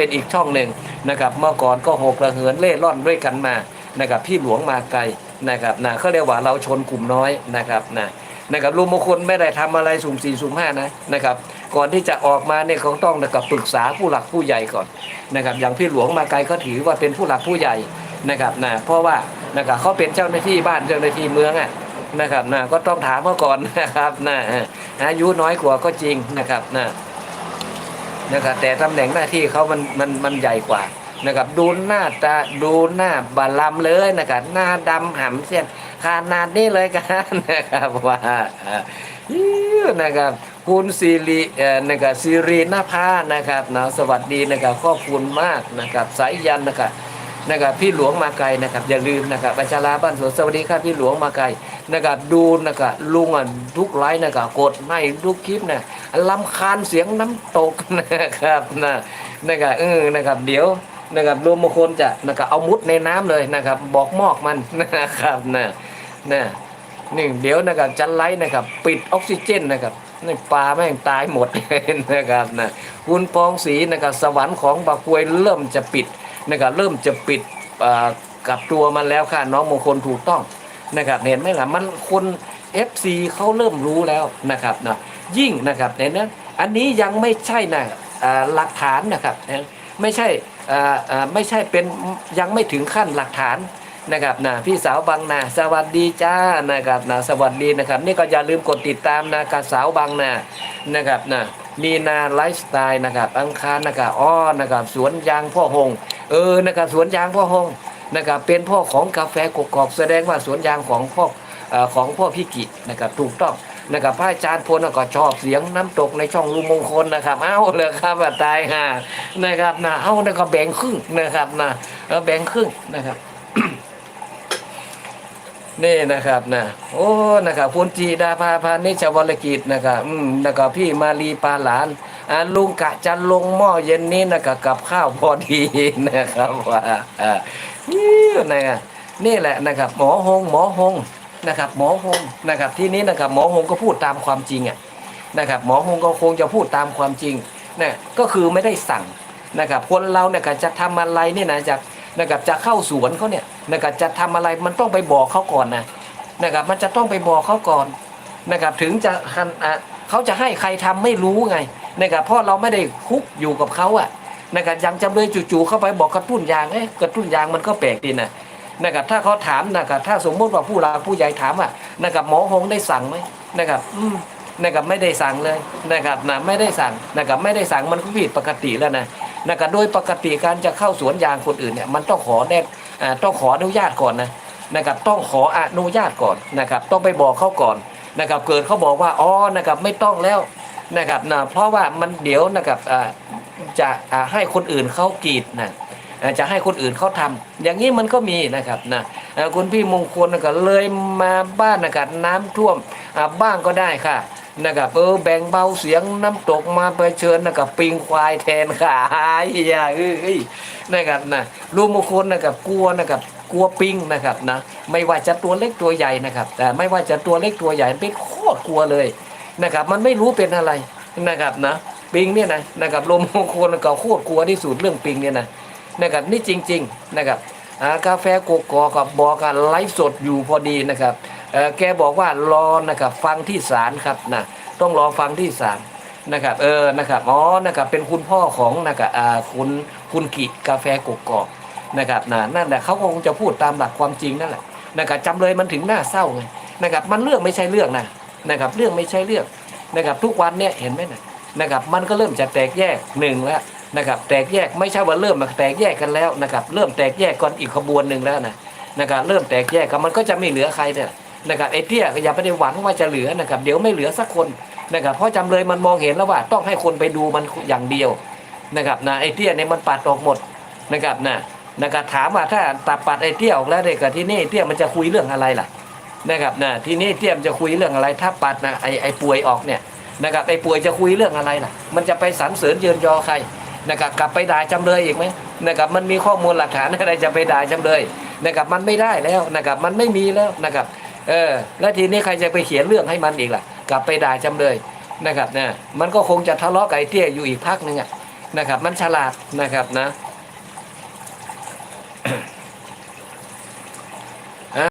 เป็นอีกช่องหนึ่งนะครับเมื่อก่อนก็หกระเหินเล่ร่อนด้วยกันมานะครับพี่หลวงมาไกลนะครับนะเขาเรียกว่าเราชนกลุ่มน้อยนะครับนะนะครับลุงมงคลไม่ได้ทำอะไรสุ่มสี่สุ่มห้านะนะครับ ก่อนที่จะออกมาเนี่ยเขาต้องนะครับปรึกษาผู้หลักผู้ใหญ่ก่อนนะครับ อย่างพี่หลวงมาไกลก็ถือว่าเป็นผู้หลักผู้ใหญ่นะครับนะเพราะว่านะครับเขาเป็นเจ้าหน้าที่บ้านเจ้าหน้าที่เมืองอะนะครับนะก็ต้องถามเขาก่อนนะครับนะอายุน้อยกว่าก็จริงนะครับนะ นะครับแต่ตำแหน่งหน้าที่เขามันมันมันใหญ่กว่านะครับดูหน้าตาดูหน้าบาลำเลยนะครับหน้าดำหำเส้นขนาดนี้เลยกันนะครับว่าอ่าอิ๊วนะครับคุณสิรินะครับสิรินภานะครับนะสวัสดีนะครับขอบคุณมากนะครับสายยันนะครับนะครับพี่หลวงมาไกลนะครับอย่าลืมนะครับบัญชาลาบ้านสวนสวัสดีครับพี่หลวงมาไกล นะครับดูนะครับลุงอะทุกไลน์นะครับกดให้ทุกคลิปนะลำคาญเสียงน้ำตกนะครับนะนะครับเออนะครับเดี๋ยวนะครับรวมมงคลจะนะครับเอามุดในน้ำเลยนะครับ บอกมอกมันนะครับนะนะนี่เดี๋ยวนะครับจะไล่นะครับ ปิดออกซิเจนนะครับนี่ปลาแม่งตายหมดนะครับนะคุณปองศรีนะครับสวรรค์ของบากวยเริ่มจะปิดนะครับเริ่มจะปิดกับตัวมันแล้วค่ะน้องมงคลถูกต้อง นะครับเห็นไหมล่ะมันคน FC เขาเริ่มรู้แล้วนะครับนะยิ่งนะครับในนั้นอันนี้ยังไม่ใช่นะอ่าหลักฐานนะครับนะไม่ใช่อ่าอ่าไม่ใช่เป็นยังไม่ถึงขั้นหลักฐานนะครับนะพี่สาวบางนาสวัสดีจ้านะครับนะสวัสดีนะครับ นี่ก็อย่าลืมกดติดตามนะครับสาวบางนานะครับนะมีนาไลฟ์สไตล์นะครับ อังคารนะครับอ้อนะครับสวนยางพ่อหง เออนะครับสวนยางพ่อหง นะครับเป็นพ่อของกาแฟกกอกแสดงว่าสวนยางของพ่ออของพ่อพิกินะครับถูกต้องนะครับพระอาจารย์พลก็ชอบเสียงน้ำตกในช่องลุงมงคลนะครับ เอาเลยครับตายห่านะครับนะเอานะก็แบ่งครึ่งนะครับนะแบ่งครึ่งนะครับนี่นะครับนะโอ้นะครับคุณจีดาภาพานิชวรกิจนะครับอืมนะครับพี่มาลีปาหลาน ลุงกะจะลงหม้อเย็นนี้นะครับกับข้าวพอดีนะครับว่าอ่านี่นะนี่แหละนะครับ หมอหงหมอหงนะครับ หมอหงนะครับ ที่นี้นะครับหมอหงก็พูดตามความจริงอะนะครับหมอหงก็คงจะพูดตามความจริงนะก็คือไม่ได้สั่งนะครับคนเราเนี่ยจะทำอะไรเนี่ยนะจากนะครับจะเข้าสวนเขาเนี่ยนะครับจะทำอะไรมันต้องไปบอกเขาก่อนนะนะครับมันจะต้องไปบอกเขาก่อนนะครับถึงจะหันอะเขาจะให้ใครทำไม่รู้ไง นะครับเพราะเราไม่ได้คุกอยู่กับเขาอะนะครับยังจำเลยจู่ๆเข้าไปบอกกระตุ้นยางเอ๊ะกระตุ้นยางมันก็แปลกดีนะนะครับถ้าเขาถามนะครับถ้าสมมติว่าผู้หลักผู้ใหญ่ถามอะนะครับหมอหงได้สั่งไหมนะครับอืมนะครับไม่ได้สั่งเลยนะครับนะไม่ได้สั่งนะครับไม่ได้สั่งมันก็ผิดปกติแล้วนะนะครับโดยปกติการจะเข้าสวนยางคนอื่นเนี่ยมันต้องขอแนบอ่าต้องขออนุญาตก่อนนะนะครับต้องขออนุญาตก่อนนะครับต้องไปบอกเขาก่อนนะครับเกิดเขาบอกว่าอ๋อนะครับไม่ต้องแล้ว นะครับนะเพราะว่ามันเดี๋ยวนะครับจะให้คนอื่นเขากรีดนะจะให้คนอื่นเขาทำอย่างนี้มันก็มีนะครับนะคุณพี่มงคลนะครับเลยมาบ้านนะครับน้ำท่วมบ้างก็ได้ค่ะนะครับเออแบ่งเบาเสียงน้ำตกมาไปเชิญนะครับปิงควายแทนค่ะอย่าเอ้ยนะครับนะลุงมงคลนะครับกลัวนะครับกลัวปิงนะครับนะไม่ว่าจะตัวเล็กตัวใหญ่นะครับ แต่ไม่ว่าจะตัวเล็กตัวใหญ่เป็นโคตรกลัวเลย นะครับ มันไม่รู้เป็นอะไรนะครับนะปิงเนี่ยนะนะครับลุงมงคลก็โคตรกลัวที่สุดเรื่องปิงเนี่ยนะนะครับนี่จริง ๆนะครับกาแฟโกกอกับบอกกันไลฟ์สดอยู่พอดีนะครับแกบอกว่ารอนะครับฟังที่ศาลครับนะต้องรอฟังที่ศาลนะครับเออนะครับอ๋อนะครับเป็นคุณพ่อของนะครับคุณคุณกิกาแฟกกอกนะครับนะนั่นแหละเขาคงจะพูดตามหลักความจริงนั่นแหละนะครับจำเลยมันถึงหน้าเศร้าไงนะครับมันเรื่องไม่ใช่เรื่องนะ นะครับเรื่องไม่ใช่เรื่องนะครับทุกวันเนี่ยเห็นไหมนะนะครับมันก็เริ่มจะแตกแยกหนึ่งแล้วนะครับแตกแยกไม่ใช่ว่าเริ่มมาแตกแยกกันแล้วนะครับเริ่มแตกแยกก่อนอีกขบวนหนึ่งแล้วนะนะครับเริ่มแตกแยกกันมันก็จะไม่เหลือใครเนี่ยนะครับไอ้เตี้ยก็อย่าไปได้หวังว่าจะเหลือนะครับเดี๋ยวไม่เหลือสักคนนะครับเพราะจำเลยมันมองเห็นแล้วว่าต้องให้คนไปดูมันอย่างเดียวนะครับนะไอ้เตี้ยเนี่ยมันปัดออกหมดนะครับนะนะครับถามว่าถ้าตัดปัดไอ้เตี้ยออกแล้วเด็กกับที่นี่ไอ้เตี้ยมันจะคุยเรื่องอะไรล่ะ นะครับนะทีนี่เตี้ยมจะคุยเรื่องอะไร ถ้าปัดนะไอไอป่วยออกเนี่ยนะครับไอป่วยจะคุยเรื่องอะไรล่ะ มันจะไปสรรเสริญเยินยอใครนะครับกลับไปด่าจำเลยอีกไหมนะครับมันมีข้อมูลหลักฐานอะไรจะไปด่าจำเลยนะครับมันไม่ได้แล้วนะครับมันไม่มีแล้วนะครับเออแล้วทีนี้ใครจะไปเขียนเรื่องให้มันอีกล่ะ กลับไปด่าจำเลยนะครับนะมันก็คงจะทะเลาะกับไอเตี้ยอยู่อีกพักหนึ่งอะนะครับมันฉลาดนะครับนะ